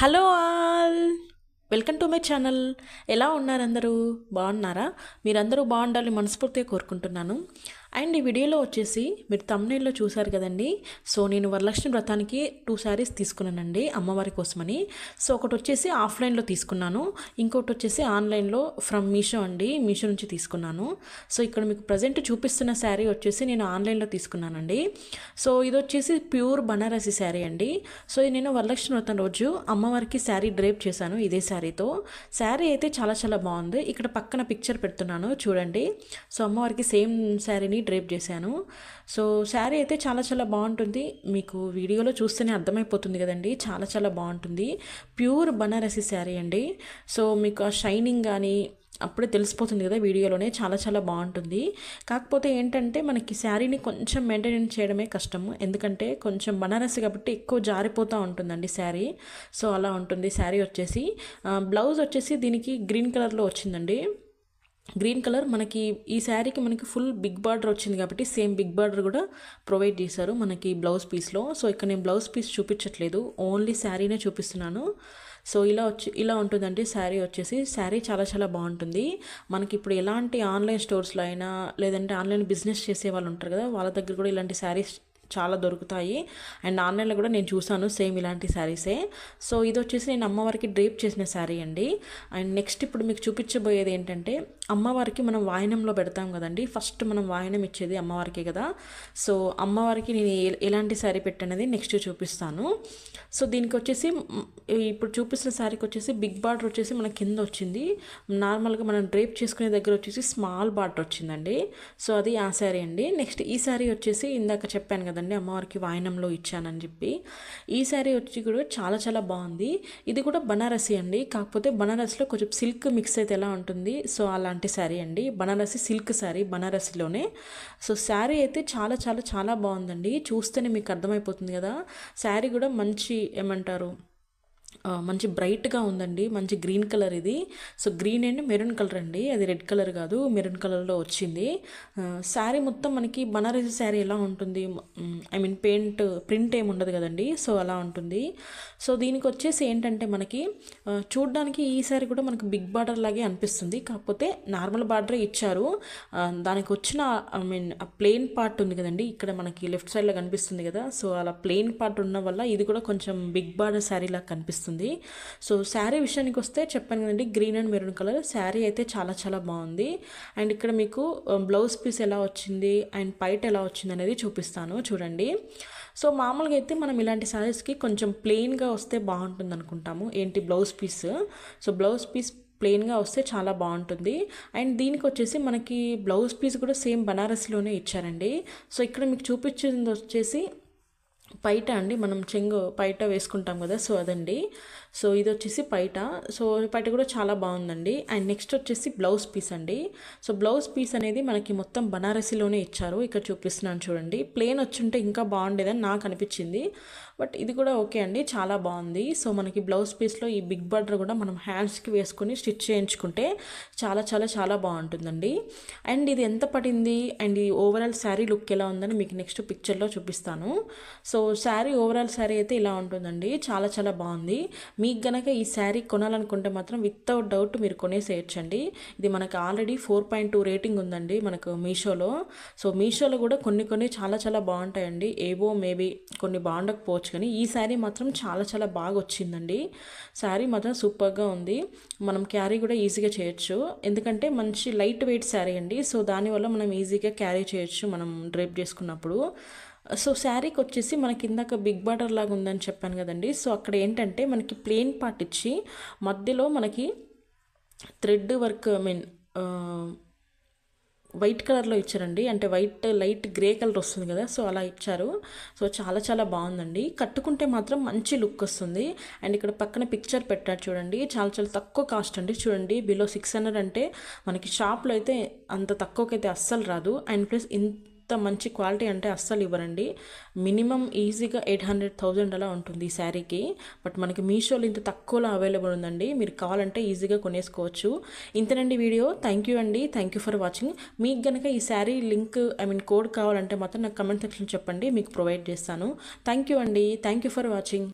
Hello all. Welcome to my channel. ఎలా ఉన్నారు అందరూ? బాగున్నారా? మీరందరూ బాగుండాలని మనస్ఫూర్తిగా కోరుకుంటున్నాను. అండ్ ఈ వీడియోలో వచ్చేసి మీరు తమ్నేల్లో చూశారు కదండి. సో నేను వరలక్ష్మి వ్రతానికి టూ శారీస్ తీసుకున్నానండి అమ్మవారి కోసమని. సో ఒకటి వచ్చేసి ఆఫ్లైన్లో తీసుకున్నాను. ఇంకోటి వచ్చేసి ఆన్లైన్లో ఫ్రమ్ మీషో అండి. మీషో నుంచి తీసుకున్నాను. సో ఇక్కడ మీకు ప్రజెంట్ చూపిస్తున్న శారీ వచ్చేసి నేను ఆన్లైన్లో తీసుకున్నానండి. సో ఇది వచ్చేసి ప్యూర్ బనారసి శారీ అండి. సో ఇది నేను వరలక్ష్మి వ్రతం రోజు అమ్మవారికి శారీ డ్రేప్ చేశాను ఇదే శారీతో శారీ అయితే చాలా చాలా బాగుంది. ఇక్కడ పక్కన పిక్చర్ పెడుతున్నాను. చూడండి. సో అమ్మవారికి సేమ్ శారీని డ్రేప్ చేశాను. సో శారీ అయితే చాలా చాలా బాగుంటుంది. మీకు వీడియోలో చూస్తేనే అర్థమైపోతుంది కదండి. చాలా చాలా బాగుంటుంది. ప్యూర్ బనారసి శారీ అండి. సో మీకు ఆ షైనింగ్ కానీ అప్పుడే తెలిసిపోతుంది కదా వీడియోలోనే. చాలా చాలా బాగుంటుంది. కాకపోతే ఏంటంటే మనకి శారీని కొంచెం మెయింటైన్ చేయడమే కష్టము. ఎందుకంటే కొంచెం బనారసి కాబట్టి ఎక్కువ జారిపోతూ ఉంటుందండి శారీ. సో అలా ఉంటుంది. శారీ వచ్చేసి బ్లౌజ్ వచ్చేసి దీనికి గ్రీన్ కలర్లో వచ్చిందండి. గ్రీన్ కలర్ మనకి ఈ శారీకి మనకి ఫుల్ బిగ్ బార్డర్ వచ్చింది కాబట్టి సేమ్ బిగ్ బార్డర్ కూడా ప్రొవైడ్ చేశారు మనకి బ్లౌజ్ పీస్లో. సో ఇక్కడ నేను బ్లౌజ్ పీస్ చూపించట్లేదు ఓన్లీ శారీనే చూపిస్తున్నాను. సో ఇలా వచ్చి ఇలా ఉంటుందండి శారీ వచ్చేసి. శారీ చాలా చాలా బాగుంటుంది. మనకి ఇప్పుడు ఎలాంటి ఆన్లైన్ స్టోర్స్లో అయినా లేదంటే ఆన్లైన్ బిజినెస్ చేసే వాళ్ళు ఉంటారు కదా వాళ్ళ దగ్గర కూడా ఇలాంటి శారీస్ చాలా దొరుకుతాయి. అండ్ ఆన్లైన్లో కూడా నేను చూసాను సేమ్ ఇలాంటి శారీసే. సో ఇది వచ్చేసి నేను అమ్మవారికి డ్రేప్ చేసిన శారీ అండి. అండ్ నెక్స్ట్ ఇప్పుడు మీకు చూపించబోయేది ఏంటంటే అమ్మవారికి మనం వాయనంలో పెడతాం కదండి. ఫస్ట్ మనం వాయనం ఇచ్చేది అమ్మవారికి కదా. సో అమ్మవారికి నేను ఎలాంటి శారీ పెట్టనేది నెక్స్ట్ చూపిస్తాను. సో దీనికి వచ్చేసి ఇప్పుడు చూపిస్తున్న శారీకి వచ్చేసి బిగ్ బార్డర్ వచ్చేసి మన కింద వచ్చింది. నార్మల్గా మనం డ్రేప్ చేసుకునే దగ్గర వచ్చేసి స్మాల్ బార్డర్ వచ్చిందండి. సో అది ఆ శారీ అండి. నెక్స్ట్ ఈ శారీ వచ్చేసి ఇందాక చెప్పాను కదండి అమ్మవారికి వాయనంలో ఇచ్చానని చెప్పి. ఈ శారీ వచ్చి కూడా చాలా చాలా బాగుంది. ఇది కూడా బనారసి అండి. కాకపోతే బనారస్లో కొంచెం సిల్క్ మిక్స్ అయితే ఎలా ఉంటుంది? సో అలాంటి శారీ అండి. బనారసి సిల్క్ శారీ బనారసిలోనే. సో శారీ అయితే చాలా చాలా చాలా బాగుందండి. చూస్తేనే మీకు అర్థమైపోతుంది కదా. శారీ కూడా మంచి ఏమంటారు? మంచి బ్రైట్గా ఉందండి. మంచి గ్రీన్ కలర్ ఇది. So green and maroon colour అండి. అది రెడ్ కలర్ కాదు మెరూన్ కలర్లో వచ్చింది. శారీ మొత్తం మనకి బనారసి శారీ ఎలా ఉంటుంది? ఐ మీన్ పెయింట్ ప్రింట్ ఏమి ఉండదు కదండి. సో అలా ఉంటుంది. సో దీనికి వచ్చేసి ఏంటంటే మనకి చూడడానికి చూడ్డానికి ఈ శారీ కూడా మనకి బిగ్ బార్డర్ లాగే అనిపిస్తుంది. కాకపోతే నార్మల్ బార్డరే ఇచ్చారు. దానికి వచ్చిన ఐ మీన్ ఆ ప్లెయిన్ పార్ట్ ఉంది కదండి. ఇక్కడ మనకి లెఫ్ట్ సైడ్లో కనిపిస్తుంది కదా. సో అలా ప్లెయిన్ పార్ట్ ఉన్న వల్ల ఇది కూడా కొంచెం బిగ్ బార్డర్ శారీ లాగా కనిపిస్తుంది. సో శారీ విషయానికి వస్తే చెప్పాను కదండి green and maroon colour. Sari అయితే చాలా చాలా బాగుంది. అండ్ ఇక్కడ మీకు బ్లౌజ్ పీస్ ఎలా వచ్చింది అండ్ పైట్ ఎలా వచ్చింది అనేది చూపిస్తాను. చూడండి. సో మామూలుగా అయితే మనం ఇలాంటి శారీస్కి కొంచెం ప్లెయిన్గా వస్తే బాగుంటుంది అనుకుంటాము. ఏంటి blouse piece? So blouse piece ప్లెయిన్గా వస్తే చాలా బాగుంటుంది. అండ్ దీనికి వచ్చేసి మనకి బ్లౌజ్ పీస్ కూడా సేమ్ బనారస్లోనే ఇచ్చారండి. సో ఇక్కడ మీకు చూపించింది వచ్చేసి పైట అండి మనం చెంగు పైట వేసుకుంటాం కదా సో అదండి. సో ఇది వచ్చేసి పైట. సో పైట కూడా చాలా బాగుందండి. అండ్ నెక్స్ట్ వచ్చేసి బ్లౌజ్ పీస్ అండి. సో బ్లౌజ్ పీస్ అనేది మనకి మొత్తం బనారసిలోనే ఇచ్చారు. ఇక్కడ చూపిస్తున్నాను చూడండి. ప్లేన్ వచ్చుంటే ఇంకా బాగుండేదని నాకు అనిపించింది. బట్ ఇది కూడా ఓకే అండి చాలా బాగుంది. సో మనకి బ్లౌజ్ పీస్లో ఈ బిగ్ బార్డర్ కూడా మనం హ్యాండ్స్కి వేసుకొని స్టిచ్ చేయించుకుంటే చాలా చాలా చాలా బాగుంటుందండి. అండ్ ఇది ఎంత పడింది? అండ్ ఈ ఓవరాల్ శారీ లుక్ ఎలా ఉందని మీకు నెక్స్ట్ పిక్చర్లో చూపిస్తాను. So so sari overall sari అయితే ఇలా ఉంటుందండి. చాలా చాలా బాగుంది. మీకు గనక ఈ శారీ కొనాలనుకుంటే మాత్రం వితౌట్ డౌట్ మీరు కొనేసేయచ్చండి. ఇది మనకు already four point two rating ఉందండి మనకు మీషోలో. సో మీషోలో కూడా కొన్ని కొన్ని చాలా చాలా బాగుంటాయండి. ఏవో మేబీ కొన్ని బాగుండకపోవచ్చు కానీ ఈ శారీ మాత్రం చాలా చాలా బాగా వచ్చిందండి. శారీ మాత్రం సూపర్గా ఉంది. మనం క్యారీ కూడా ఈజీగా చేయొచ్చు. ఎందుకంటే మంచి లైట్ వెయిట్ శారీ అండి. సో దానివల్ల మనం ఈజీగా క్యారీ చేయొచ్చు మనం డ్రేప్ చేసుకున్నప్పుడు. సో శారీకి వచ్చేసి మనకి ఇందాక బిగ్ బార్డర్ లాగా ఉందని చెప్పాను కదండి. సో అక్కడ ఏంటంటే మనకి ప్లెయిన్ పార్ట్ ఇచ్చి మధ్యలో మనకి thread work I mean white కలర్లో ఇచ్చారండి. అంటే వైట్ లైట్ గ్రే కలర్ వస్తుంది కదా సో అలా ఇచ్చారు. సో చాలా చాలా బాగుందండి. కట్టుకుంటే మాత్రం మంచి లుక్ వస్తుంది. అండ్ ఇక్కడ పక్కన పిక్చర్ పెట్టారు చూడండి. చాలా చాలా తక్కువ కాస్ట్ అండి చూడండి. బిలో సిక్స్ హండ్రెడ్ అంటే మనకి షాప్లో అయితే అంత తక్కువకైతే అస్సలు రాదు. అండ్ ప్లస్ ఇన్ అంత మంచి క్వాలిటీ అంటే అస్సలు ఇవ్వరండి. మినిమం ఈజీగా ఎయిట్ హండ్రెడ్ థౌజండ్ అలా ఉంటుంది ఈ శారీకి. బట్ మనకి మీషోలో ఇంత తక్కువలో అవైలబుల్ ఉందండి. మీరు కావాలంటే ఈజీగా కొనేసుకోవచ్చు. ఇంతనండి వీడియో. థ్యాంక్ యూ అండి. థ్యాంక్ యూ ఫర్ వాచింగ్ మీకు కనుక ఈ sari link I mean code కావాలంటే మాత్రం నాకు కమెంట్ సెక్షన్ చెప్పండి. మీకు ప్రొవైడ్ చేస్తాను. థ్యాంక్ యూ అండి. Thank you for watching